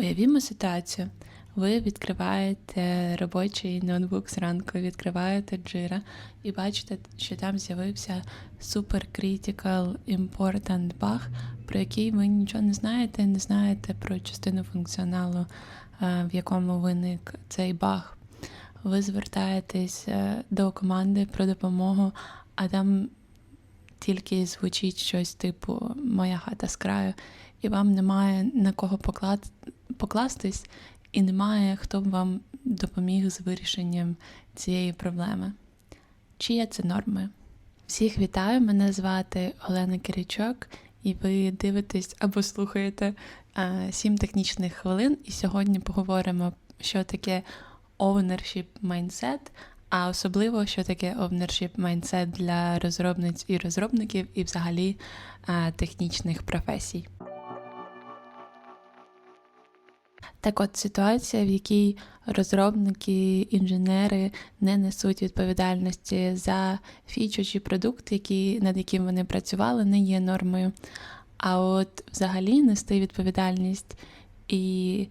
Уявімо ситуацію. Ви відкриваєте робочий ноутбук зранку, відкриваєте Jira і бачите, що там з'явився Super Critical Important Bug, про який ви нічого не знаєте, не знаєте про частину функціоналу, е, в якому виник цей баг. Ви звертаєтесь е, до команди про допомогу, а там тільки звучить щось типу Моя хата з краю, і вам немає на кого поклад... покластись, і немає, хто б вам допоміг з вирішенням цієї проблеми. Чи є це нормою? Всіх вітаю! Мене звати Олена Киричок, і ви дивитесь або слухаєте сім технічних хвилин. І сьогодні поговоримо, що таке ownership mindset, а особливо, що таке ownership mindset для розробниць і розробників, і взагалі технічних професій. Так от ситуація, в якій розробники, інженери не несуть відповідальності за фічу чи продукт, які, над яким вони працювали, не є нормою. А от взагалі нести відповідальність і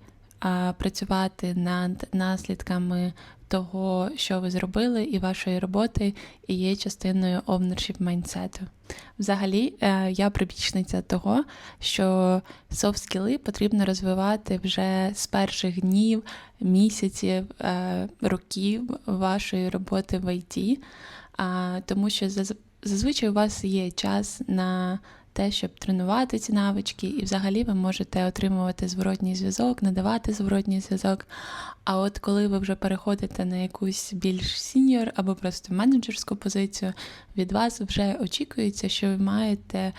працювати над наслідками того, що ви зробили, і вашої роботи, і є частиною ownership mindset. Взагалі, е, я прибічниця того, що софт-скіли потрібно розвивати вже з перших днів, місяців, е, років вашої роботи в ІТ, тому що зазвичай у вас є час на те, щоб тренувати ці навички, і взагалі ви можете отримувати зворотній зв'язок, надавати зворотній зв'язок. А от коли ви вже переходите на якусь більш сіньор або просто менеджерську позицію, від вас вже очікується, що ви маєте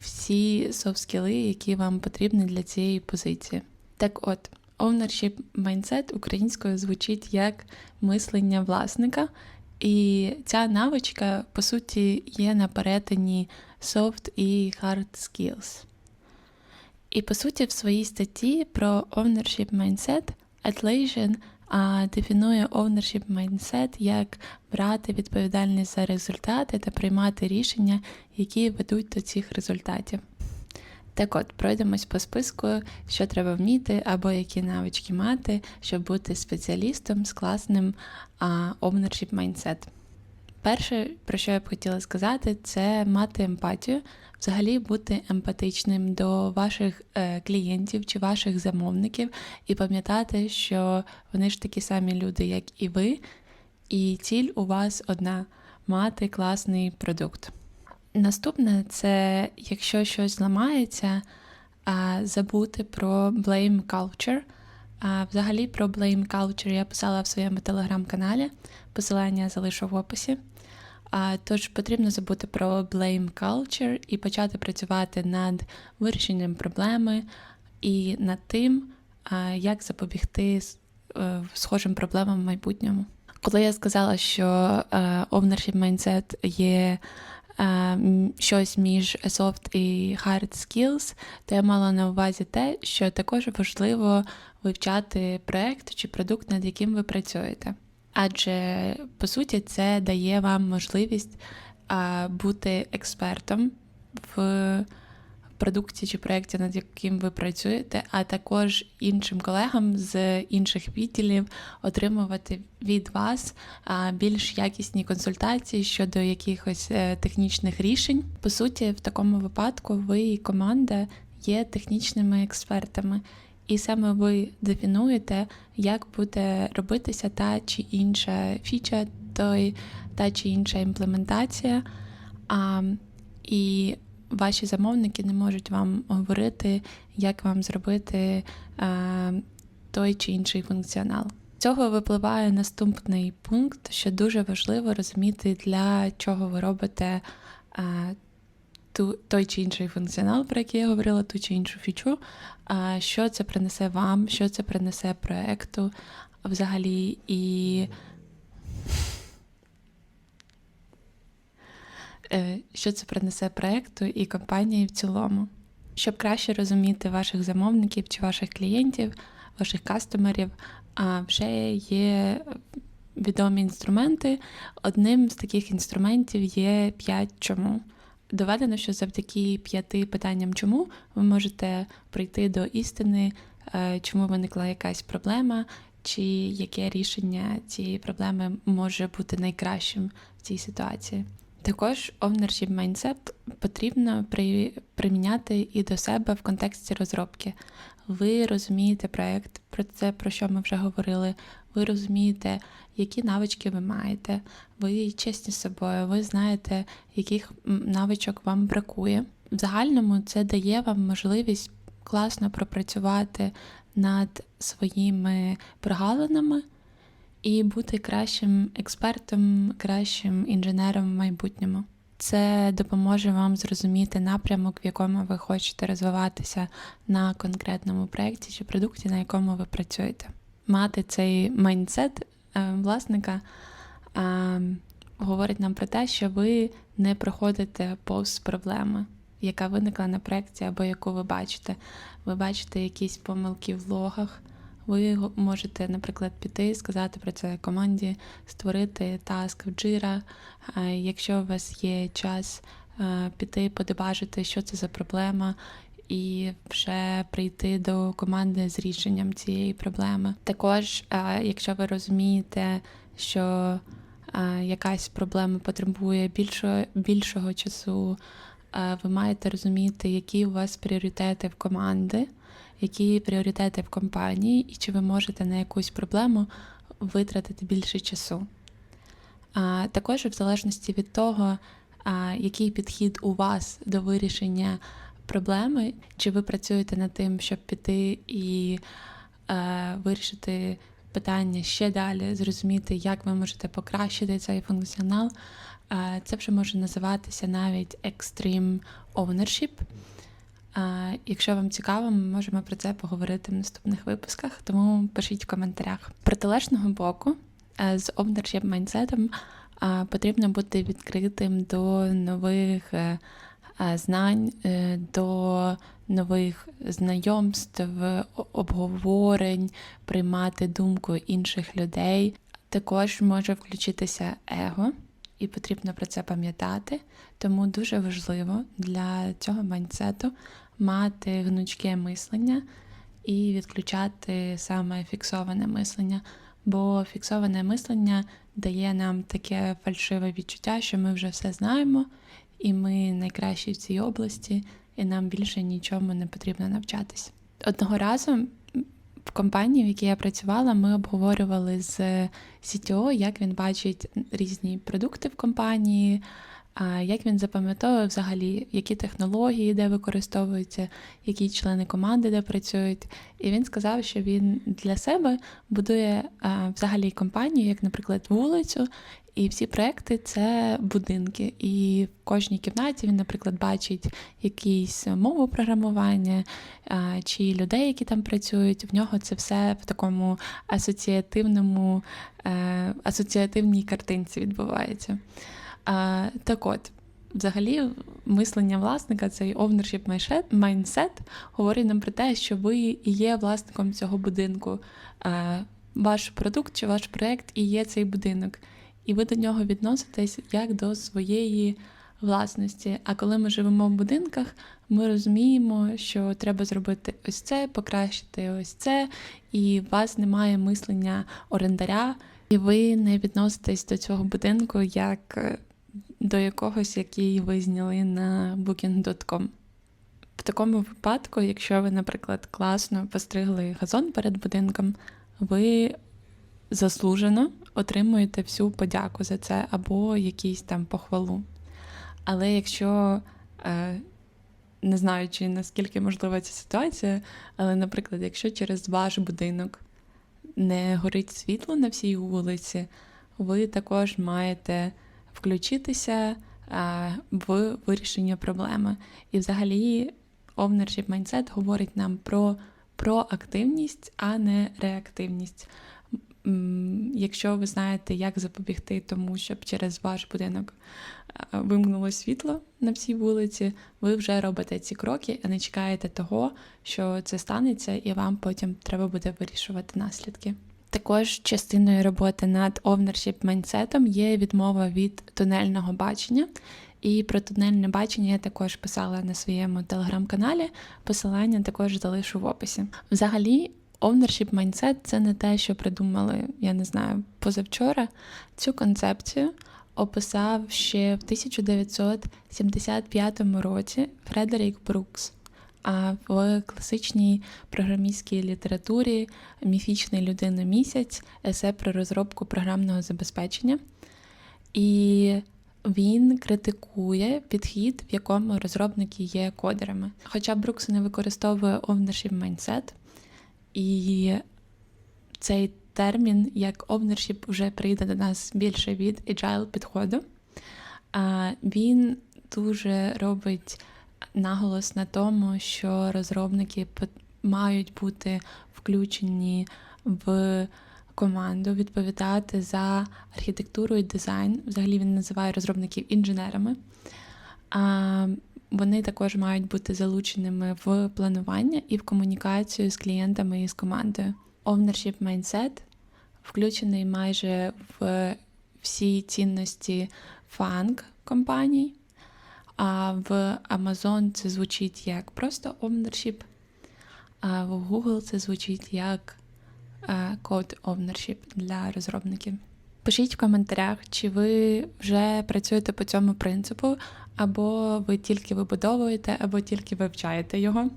всі софт-скіли, які вам потрібні для цієї позиції. Так от, ownership mindset українською звучить як мислення власника. І ця навичка, по суті, є на перетині soft і hard skills. І по суті, в своїй статті про ownership mindset Atlassian дефінує ownership mindset як брати відповідальність за результати та приймати рішення, які ведуть до цих результатів. Так от, пройдемось по списку, що треба вміти або які навички мати, щоб бути спеціалістом з класним ownership mindset. Перше, про що я б хотіла сказати, це мати емпатію, взагалі бути емпатичним до ваших е, клієнтів чи ваших замовників, і пам'ятати, що вони ж такі самі люди, як і ви, і ціль у вас одна мати класний продукт. Наступне це якщо щось зламається, забути про blame culture. Взагалі про blame culture я писала в своєму телеграм-каналі, посилання залишу в описі. Тож потрібно забути про blame culture і почати працювати над вирішенням проблеми і над тим, як запобігти е, схожим проблемам в майбутньому. Коли я сказала, що е, ownership mindset є щось між soft і hard skills, то я мала на увазі те, що також важливо вивчати проект чи продукт, над яким ви працюєте. Адже по суті це дає вам можливість бути експертом в продукті чи проєкті, над яким ви працюєте, а також іншим колегам з інших відділів отримувати від вас більш якісні консультації щодо якихось е, технічних рішень. По суті, в такому випадку ви і команда є технічними експертами. І саме ви дефінуєте, як буде робитися та чи інша фіча, той та чи інша імплементація. А, І ваші замовники не можуть вам говорити, як вам зробити а, той чи інший функціонал. Цього випливає наступний пункт, що дуже важливо розуміти, для чого ви робите а, ту, той чи інший функціонал, про який я говорила, ту чи іншу фічу, що це принесе вам, що це принесе проекту взагалі і. Що це принесе проекту і компанії в цілому, щоб краще розуміти ваших замовників чи ваших клієнтів, ваших кастомерів, вже є відомі інструменти. Одним з таких інструментів є 5 чому. Доведено, що завдяки п'яти питанням, чому ви можете прийти до істини е, чому виникла якась проблема, чи яке рішення цієї проблеми може бути найкращим в цій ситуації. Також ownership mindset потрібно при, приміняти і до себе в контексті розробки. Ви розумієте проект, про це про що ми вже говорили. Ви розумієте, які навички ви маєте, ви чесні з собою, ви знаєте, яких навичок вам бракує. В загальному це дає вам можливість класно пропрацювати над своїми прогалинами і бути кращим експертом, кращим інженером в майбутньому. Це допоможе вам зрозуміти напрямок, в якому ви хочете розвиватися на конкретному проєкті чи продукті, на якому ви працюєте. Мати цей майндсет е, власника е, говорить нам про те, що ви не проходите повз проблеми, яка виникла на проєкті або яку ви бачите. Ви бачите якісь помилки в логах. Ви можете, наприклад, піти сказати про це команді, створити таск в Jira. Якщо у вас є час, е, піти подебажити, що це за проблема, і вже прийти до команди з рішенням цієї проблеми. Також, е, якщо ви розумієте, що е, якась проблема потребує більшого, більшого часу, е, ви маєте розуміти, які у вас пріоритети в команди які пріоритети в компанії, і чи ви можете на якусь проблему витратити більше часу. А, також, в залежності від того, а, який підхід у вас до вирішення проблеми, чи ви працюєте над тим, щоб піти і е, вирішити питання ще далі, зрозуміти, як ви можете покращити цей функціонал. Е, це вже може називатися навіть extreme ownership. Якщо вам цікаво, ми можемо про це поговорити в наступних випусках, тому пишіть в коментарях. Протилежного боку, е, з ownership майндсетом потрібно бути відкритим до нових е, е, знань, до нових знайомств, обговорень, приймати думку інших людей. Також може включитися его, і потрібно про це пам'ятати. Тому дуже важливо для цього майндсету мати гнучке мислення і відключати саме фіксоване мислення. Бо фіксоване мислення дає нам таке фальшиве відчуття, що ми вже все знаємо, і ми найкращі в цій області, і нам більше нічому не потрібно навчатись. Одного разу в компанії, в якій я працювала, ми обговорювали з CTO, як він бачить різні продукти в компанії, як він запам'ятовує взагалі, які технології де використовуються, які члени команди де працюють. І він сказав, що він для себе будує взагалі компанію, як, наприклад, вулицю. І всі проекти це будинки. І в кожній кімнаті він, наприклад, бачить якісь мову програмування чи людей, які там працюють. В нього це все в такому асоціативному, е, асоціативній картинці відбувається. Так от, взагалі, мислення власника, цей ownership mindset- говорить нам про те, що ви є власником цього будинку. Ваш продукт чи ваш проєкт і є цей будинок. І ви до нього відноситесь як до своєї власності. А коли ми живемо в будинках, ми розуміємо, що треба зробити ось це, покращити ось це, і у вас немає мислення орендаря, і ви не відноситесь до цього будинку як е, до якогось, який ви зняли на booking.com. В такому випадку, якщо ви, наприклад, класно постригли газон перед будинком, ви заслужено отримуєте всю подяку за це або якийсь там похвалу. Але якщо е, не знаю, чи наскільки можлива ця ситуація, але, наприклад, якщо через ваш будинок не горить світло на всій вулиці, ви також маєте включитися в вирішення проблеми. І взагалі ownership mindset говорить нам про проактивність, а не реактивність. Якщо ви знаєте, як запобігти тому, щоб через ваш будинок а, вимкнуло світло на всій вулиці, ви вже робите ці кроки, а не чекаєте того, що це станеться, і вам потім треба буде вирішувати наслідки. Також частиною роботи над ownership mindset є відмова від тунельного бачення І про тунельне бачення я також писала на своєму телеграм-каналі. Посилання також залишу в описі. Взагалі, ownership mindset – це не те, що придумали, я не знаю, позавчора. Цю концепцію описав ще в 1975 році Фредерік Брукс. А в класичній програмістській літературі міфічний людина місяць, есе про розробку програмного забезпечення. І він критикує підхід, в якому розробники є кодерами. Хоча Брукс не використовує ownership mindset, і цей термін як ownership вже прийде до нас більше від agile підходу. Він дуже робить наголос на тому, що розробники мають бути включені в команду, відповідати за архітектуру і дизайн. Взагалі він називає розробників інженерами. Вони також мають бути залученими в планування і в комунікацію з клієнтами і з командою. Ownership mindset включений майже в всі цінності фанк компаній. А в Amazon це звучить як просто ownership, а в Google це звучить як е, code ownership для розробників. Пишіть в коментарях, чи ви вже працюєте по цьому принципу, або ви тільки вибудовуєте, або тільки вивчаєте його.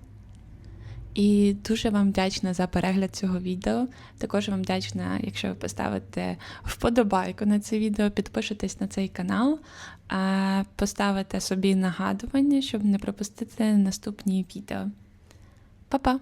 І дуже вам вдячна за перегляд цього відео. Також вам вдячна, якщо ви поставите вподобайку на це відео, підпишетесь на цей канал, поставите собі нагадування, щоб не пропустити наступні відео. Па-па!